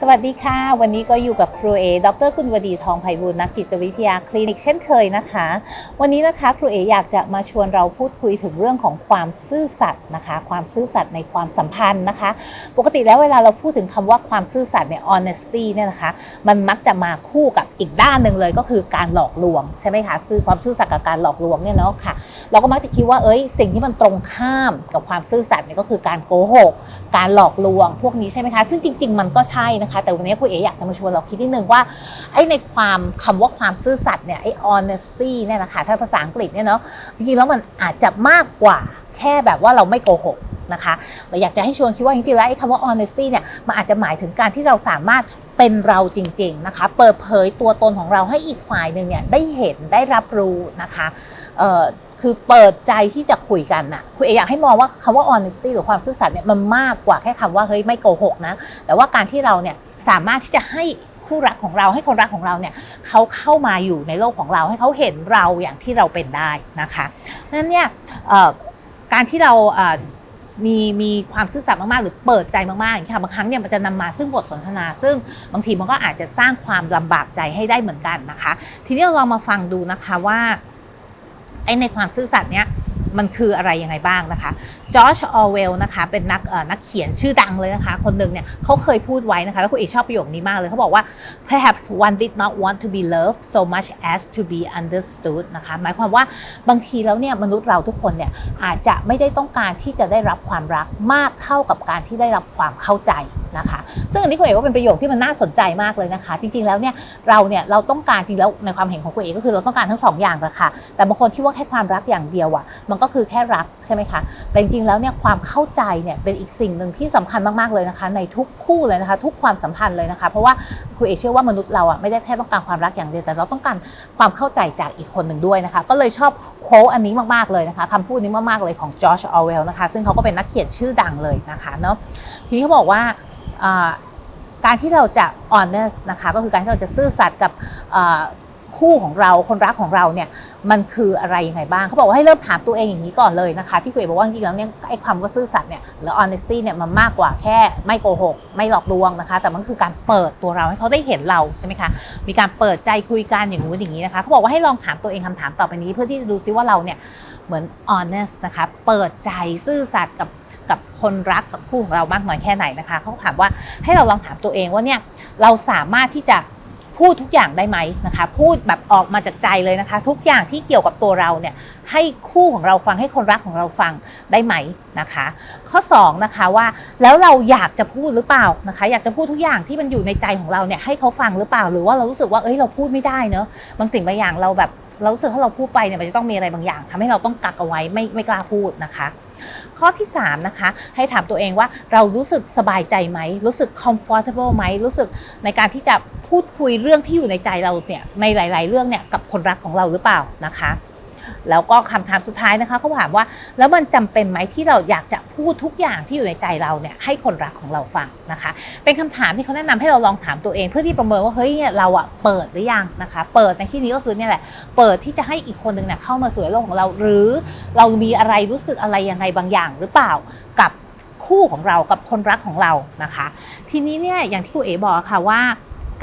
สวัสดีค่ะ วันนี้ก็อยู่กับครูเอ ดรกุลวดีทองไพบูลนักจิตวิทยาคลินิกเช่นเคยนะคะ วันนี้นะคะครูเออยากจะมาชวนเราพูดคุยถึงเรื่องของความซื่อสัตย์นะคะ ความซื่อสัตย์ในความสัมพันธ์นะคะ ปกติแล้วเวลาเราพูดถึงคำว่าความซื่อสัตย์เนี่ย honesty เนี่ยนะคะ มันมักจะมาคู่กับอีกด้านหนึ่งเลยก็คือการหลอกลวงใช่ไหมคะซื่อความซื่อสัตย์กับการหลอกลวงเนี่ยเนาะค่ะ เราก็มักจะคิดว่าเอ้ยสิ่งที่มันตรงข้ามกับความซื่อสัตย์เนี่ยก็คือการโกหก การหลอกลวง พวกนี้ใช่ไหมคะ ซึ่งจริง ๆ มันก็ใช่นะคะ แต่วันนี้คุณเอ๋อยากจะมาชวนเราคิดนิดนึงว่าไอ้ในความคำว่าความซื่อสัตย์เนี่ยไอ้ honesty เนี่ยนะคะถ้าภาษาอังกฤษเนี่ยเนาะจริงๆแล้วมันอาจจะมากกว่าแค่แบบว่าเราไม่โกหกนะคะเราอยากจะให้ชวนคิดว่าจริงๆแล้วไอ้คำว่า honesty เนี่ยมันอาจจะหมายถึงการที่เราสามารถเป็นเราจริง ๆนะคะ เปิดเผยตัวตนของเราให้อีกฝ่ายหนึ่งเนี่ยได้เห็นได้รับรู้นะคะ คือเปิดใจที่จะคุยกันน่ะคุณเออยากให้มองว่าคำว่า honesty หรือความซื่อสัตย์เนี่ยมันมากกว่าแค่คำว่าเฮ้ยไม่โกหกนะ แต่ว่าการที่เราเนี่ยสามารถที่จะให้คู่รักของเราให้คนรักของเราเนี่ยเขาเข้ามาอยู่ในโลกของเราให้เขาเห็นเราอย่างที่เราเป็นได้นะคะนั้นเนี่ยการที่เราเอ่อมีมีความซื่อสัตย์มากๆ หรือเปิดใจมากๆอย่างนี้ค่ะบางครั้งเนี่ยมันจะนำมาซึ่งบทสนทนา ซึ่งบางทีมันก็อาจจะสร้างความลำบากใจให้ได้เหมือนกันนะคะ ทีนี้เราลองมาฟังดูนะคะว่า ไอ้ในความซื่อสัตย์เนี้ยมันคืออะไรยังไงบ้างนะคะจอร์จออเวลนะคะเป็นนักเอ่อนักเขียนชื่อดังเลยนะคะ คนหนึ่งเนี่ยเขาเคยพูดไว้นะคะ แล้วคุณเอกชอบประโยคนี้มากเลยเขาบอกว่า perhaps one did not want to be loved so much as to be understood นะคะหมายความว่าบางทีแล้วเนี่ยมนุษย์เราทุกคนเนี่ยอาจจะไม่ได้ต้องการที่จะได้รับความรักมากเท่ากับการที่ได้รับความเข้าใจ นะคะ ซึ่งอันนี้คุณเอกว่าเป็นประโยคที่มันน่าสนใจมากเลยนะคะ จริงๆแล้วเนี่ยเราเนี่ยเราต้องการจริงแล้วในความเห็นของคุณเอกก็คือเราต้องการทั้งสองอย่างละค่ะแต่บางคนคิดว่าแค่ความรักอย่างเดียวอะ่ะมันก็คือแค่รักใช่ไหมคะแต่จริงๆแล้วเนี่ยความเข้าใจเนี่ยเป็นอีกสิ่งหนึ่งที่สำคัญมากๆเลยนะคะ ในทุกคู่เลยนะคะ ทุกความสัมพันธ์เลยนะคะ เพราะว่าคุณเอกเชื่อว่ามนุษย์เราอะ่ะไม่ได้แค่ต้องการความรักอย่างเดียวแต่เราต้องการความเข้าใจจากอีกคนหนึ่งด้วยนะคะ ก็เลยชอบโค้ดอันนี้มากๆเลยนะคะคำพูดนี้มากๆเลยของจอร์จออเวลนะคะ ซึ่งเขาก็เป็นนักเขียนชื่อดังเลยนะคะเนาะทีนี้เขาบอกว่า การที่เราจะ honest นะคะก็คือการที่เราจะซื่อสัตย์กับคู่ของเราคนรักของเราเนี่ยมันคืออะไรยังไงบ้างเขาบอกว่าให้เริ่มถามตัวเองอย่างนี้ก่อนเลยนะคะที่คุยบอกว่าจริงๆแล้วเนี่ยไอ้ความว่าซื่อสัตย์เนี่ยหรือ honesty เนี่ยมันมากกว่าแค่ไม่โกหก ไม่หลอกลวงนะคะ แต่มันคือการเปิดตัวเราให้เขาได้เห็นเราใช่ไหมคะมีการเปิดใจคุยกันอย่างงู้นอย่างนี้นะคะเขาบอกว่าให้ลองถามตัวเองคำถามต่อไปนี้ เพื่อที่จะดูซิว่าเราเนี่ยเหมือน honest นะคะเปิดใจซื่อสัตย์กับ กับคนรักกับคู่ของเรามากน้อยแค่ไหนนะคะเขาถามว่าให้เราลองถามตัวเองว่าเนี่ยเราสามารถที่จะพูดทุกอย่างได้ไหมนะคะ พูดแบบออกมาจากใจเลยนะคะ ทุกอย่างที่เกี่ยวกับตัวเราเนี่ยให้คู่ของเราฟังให้คนรักของเราฟังได้ไหมนะคะ ข้อ2นะคะว่าแล้วเราอยากจะพูดหรือเปล่านะคะ อยากจะพูดทุกอย่างที่มันอยู่ในใจของเราเนี่ยให้เขาฟังหรือเปล่า หรือว่าเรารู้สึกว่าเอ้ยเราพูดไม่ได้เนอะบางสิ่งบางอย่างเราแบบเราสึกถ้าเราพูดไปเนี่ยมันจะต้องมีอะไรบางอย่างทำให้เราต้องกักเอาไว้ไม่ไม่กล้าพูดนะคะ ข้อที่ 3 นะคะ ให้ถามตัวเองว่าเรารู้สึกสบายใจไหม รู้สึก comfortable ไหม รู้สึกในการที่จะพูดคุยเรื่องที่อยู่ในใจเราเนี่ยในหลาย ๆ เรื่องเนี่ยกับคนรักของเราหรือเปล่านะคะ แล้วก็คำถามสุดท้ายนะคะเขาถามว่า แล้วมันจำเป็นไหมที่เราอยากจะพูดทุกอย่างที่อยู่ในใจเราเนี่ยให้คนรักของเราฟังนะคะ เป็นคำถามที่เขาแนะนำให้เราลองถามตัวเอง เพื่อที่ประเมินว่าเฮ้ยเนี่ยเราอะเปิดหรือยังนะคะ เปิดในที่นี้ก็คือเนี่ยแหละเปิดที่จะให้อีกคนหนึ่งเนี่ยเข้ามาสู่โลกของเรา หรือเรามีอะไรรู้สึกอะไรยังไงบางอย่างหรือเปล่ากับคู่ของเรากับคนรักของเรานะคะ ทีนี้เนี่ยอย่างที่ครูเอ๋บอกค่ะว่า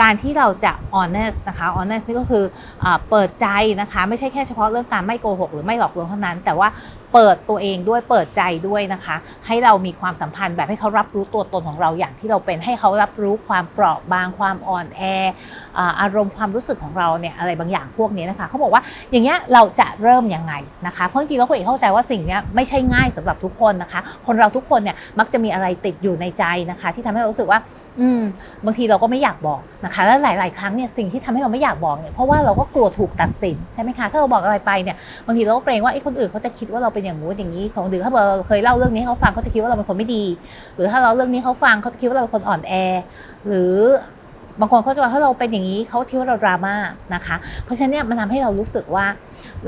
การที่เราจะ honest นะคะ honest นี่ก็คืออเปิดใจนะคะ ไม่ใช่แค่เฉพาะเรื่องการไม่โกหกหรือไม่หลอกลวงเท่านั้น แต่ว่าเปิดตัวเองด้วยเปิดใจด้วยนะคะ ให้เรามีความสัมพันธ์แบบให้เขารับรู้ตัวตนของเราอย่างที่เราเป็นให้เขารับรู้ความเปราะบางความอ่อนแออารมณ์ความรู้สึกของเราเนี่ยอะไรบางอย่างพวกนี้นะคะเขาบอกว่าอย่างเงี้ยเราจะเริ่มยังไงนะคะเพราะจริงๆแล้วคุณเอกเข้าใจว่าสิ่งนี้ไม่ใช่ง่ายสำหรับทุกคนนะคะ คนเราทุกคนเนี่ยมักจะมีอะไรติดอยู่ในใจนะคะ ที่ทำให้เรารู้สึกว่า อืมบางทีเราก็ไม่อยากบอกนะคะแล้วหลาย ๆ ครั้งเนี่ยสิ่งที่ทำให้เราไม่อยากบอกเนี่ยเพราะว่าเราก็กลัวถูกตัดสินใช่ไหมคะถ้าเราบอกอะไรไปเนี่ยบางทีเราก็เกรงว่าไอ้คนอื่นเขาจะคิดว่าเราเป็นอย่างงู้นอย่างนี้ของหรือถ้าเราเคยเล่าเรื่องนี้ให้เขาฟังเขาจะคิดว่าเราเป็นคนไม่ดี หรือถ้าเราเรื่องนี้เขาฟังเขาจะคิดว่าเราเป็นคนอ่อนแอ หรือบางคนเขาจะว่าถ้าเราเป็นอย่างนี้เขาคิดว่าเราดราม่านะคะ เพราะฉะนั้นเนี่ยมันทำให้เรารู้สึกว่า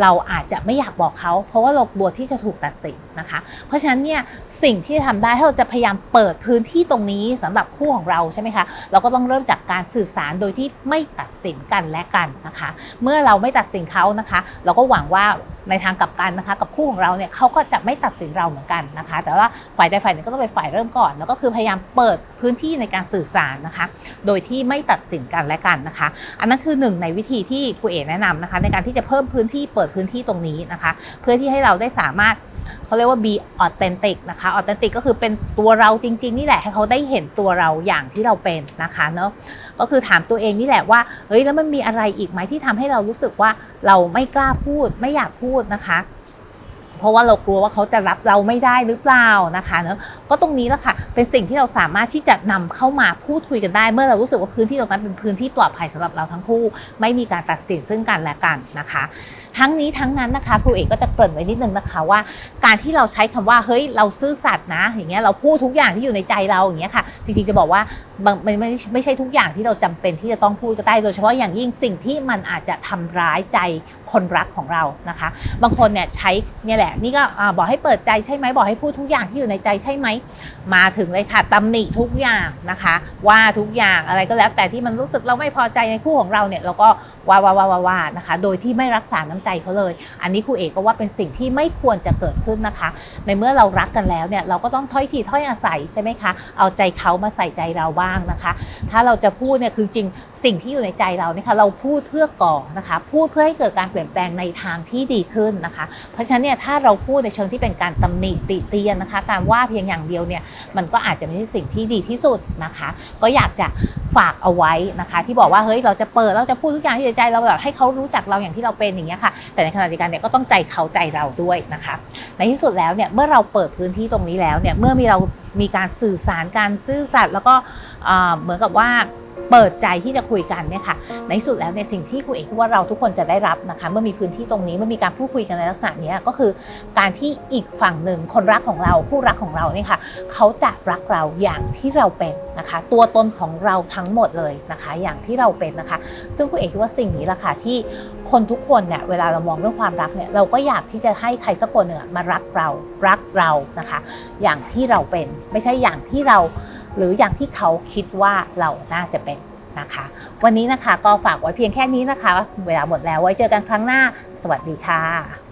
เราอาจจะไม่อยากบอกเขา เพราะว่าเรากลัวที่จะถูกตัดสินนะคะ เพราะฉะนั้นเนี่ยสิ่งที่จะทำได้ถ้าเราจะพยายามเปิดพื้นที่ตรงนี้สำหรับคู่ของเราใช่ไหมคะเราก็ต้องเริ่มจากการสื่อสารโดยที่ไม่ตัดสินกันและกันนะคะ เมื่อเราไม่ตัดสินเขานะคะ เราก็หวังว่าในทางกลับกันนะคะกับคู่ของเราเนี่ยเขาก็จะไม่ตัดสินเราเหมือนกันนะคะ แต่ว่าฝ่ายใดฝ่ายหนึ่งก็ต้องเป็นฝ่ายเริ่มก่อน แล้วก็คือพยายามเปิดพื้นที่ในการสื่อสารนะคะ โดยที่ไม่ตัดสินกันและกันนะคะ อันนั้นคือหนึ่งในวิธีที่ครูเอ๋แนะนำนะคะ ในการที่จะเพิ่มพื้นที่เปิดพื้นที่ตรงนี้นะคะ เพื่อที่ให้เราได้สามารถเขาเรียกว่า be authentic นะคะ authentic ก็คือเป็นตัวเราจริง ๆ นี่แหละให้เขาได้เห็นตัวเราอย่างที่เราเป็นนะคะเนาะก็คือถามตัวเองนี่แหละว่าเฮ้ยแล้วมันมีอะไรอีกไหมที่ทำให้เรารู้สึกว่าเราไม่กล้าพูดไม่อยากพูดนะคะเพราะว่าเรากลัวว่าเขาจะรับเราไม่ได้หรือเปล่านะคะเนอะก็ตรงนี้แหละค่ะ เป็นสิ่งที่เราสามารถที่จะนำเข้ามาพูดคุยกันได้ เมื่อเรารู้สึกว่าพื้นที่ตรงนั้นเป็นพื้นที่ปลอดภัยสำหรับเราทั้งคู่ ไม่มีการตัดสินซึ่งกันและกันนะคะ ทั้งนี้ทั้งนั้นนะคะครูเอกก็จะเกริ่นไว้นิดนึงนะคะว่า การที่เราใช้คำว่าเฮ้ยเราซื่อสัตย์นะ อย่างเงี้ยเราพูดทุกอย่างที่อยู่ในใจเราอย่างเงี้ยค่ะ จริงๆจะบอกว่ามันไม่ไม่ใช่ทุกอย่างที่เราจำเป็นที่จะต้องพูดก็ได้โดยเฉพาะอย่างยิ่งสิ่งที่มันอาจจะทำร้ายใจคนรักของเรานะคะ บางคนเนี่ยใช้เนี่ยแหละนี่ก็บอกให้เปิดใจใช่ไหมบอกให้พูดทุกอย่างที่อยู่ในใจใช่ไหมมาถึงเลยค่ะตำหนิทุกอย่างนะคะ ว่าทุกอย่างอะไรก็แล้วแต่ที่มันรู้สึกเราไม่พอใจในคู่ของเราเนี่ยเราก็ว่าว่าว่าว่าว่านะคะ โดยที่ไม่รักษาน้ำใจเขาเลย อันนี้ครูเอกก็ว่าเป็นสิ่งที่ไม่ควรจะเกิดขึ้นนะคะ ในเมื่อเรารักกันแล้วเนี่ยเราก็ต้องถ้อยทีถ้อยอาศัยใช่ไหมคะ เอาใจเขามาใส่ใจเราบ้างนะคะ ถ้าเราจะพูดเนี่ยคือจริงสิ่งที่อยู่ในใจเราเนี่ยค่ะเราพูดเพื่อก่อนะคะ พูดเพื่อให้เกิดการเปลี่ยนแปลงในทางที่ดีขึ้นนะคะ เพราะฉะนั้นเนี่ยถ้าเราพูดในเชิงที่เป็นการตำหนิติเตียนนะคะ การว่าเพียงอย่างเดียวเนี่ยมันก็อาจจะไม่ใช่สิ่งที่ดีที่สุดนะคะ ก็อยากจะฝากเอาไว้นะคะ ที่บอกว่าเฮ้ยเราจะเปิดเราจะพูดทุกอย่างที่อยู่ในใจเราแบบให้เขารู้จักเราอย่างที่เราเป็นอย่างเงี้ยค่ะแต่ในขณะเดียวกันเนี่ยก็ต้องใจเขาใจเราด้วยนะคะ ในที่สุดแล้วเนี่ยเมื่อเราเปิดพื้นที่ตรงนี้แล้วเนี่ยเมื่อมีเรา มีการสื่อสารการซื่อสัตย์แล้วก็เหมือนกับว่าเปิดใจที่จะคุยกันเนี่ยค่ะในที่สุดแล้วเนี่ยสิ่งที่ครูเอกคิดว่าเราทุกคนจะได้รับนะคะ เมื่อมีพื้นที่ตรงนี้เมื่อมีการพูดคุยกันในลักษณะนี้ก็คือ การที่อีกฝั่งหนึ่งคนรักของเราผู้รักของเราเนี่ยค่ะเขาจะรักเราอย่างที่เราเป็นนะคะ ตัวตนของเราทั้งหมดเลยนะคะ อย่างที่เราเป็นนะคะ ซึ่งครูเอกคิดว่าสิ่งนี้แหละค่ะที่คนทุกคนเนี่ยเวลาเรามองเรื่องความรักเนี่ยเราก็อยากที่จะให้ใครสักคนหนึ่งมารักเรารักเรานะคะ อย่างที่เราเป็นไม่ใช่อย่างที่เราหรืออย่างที่เขาคิดว่าเราน่าจะเป็นนะคะ วันนี้นะคะก็ฝากไว้เพียงแค่นี้นะคะ เวลาหมดแล้วไว้เจอกันครั้งหน้า สวัสดีค่ะ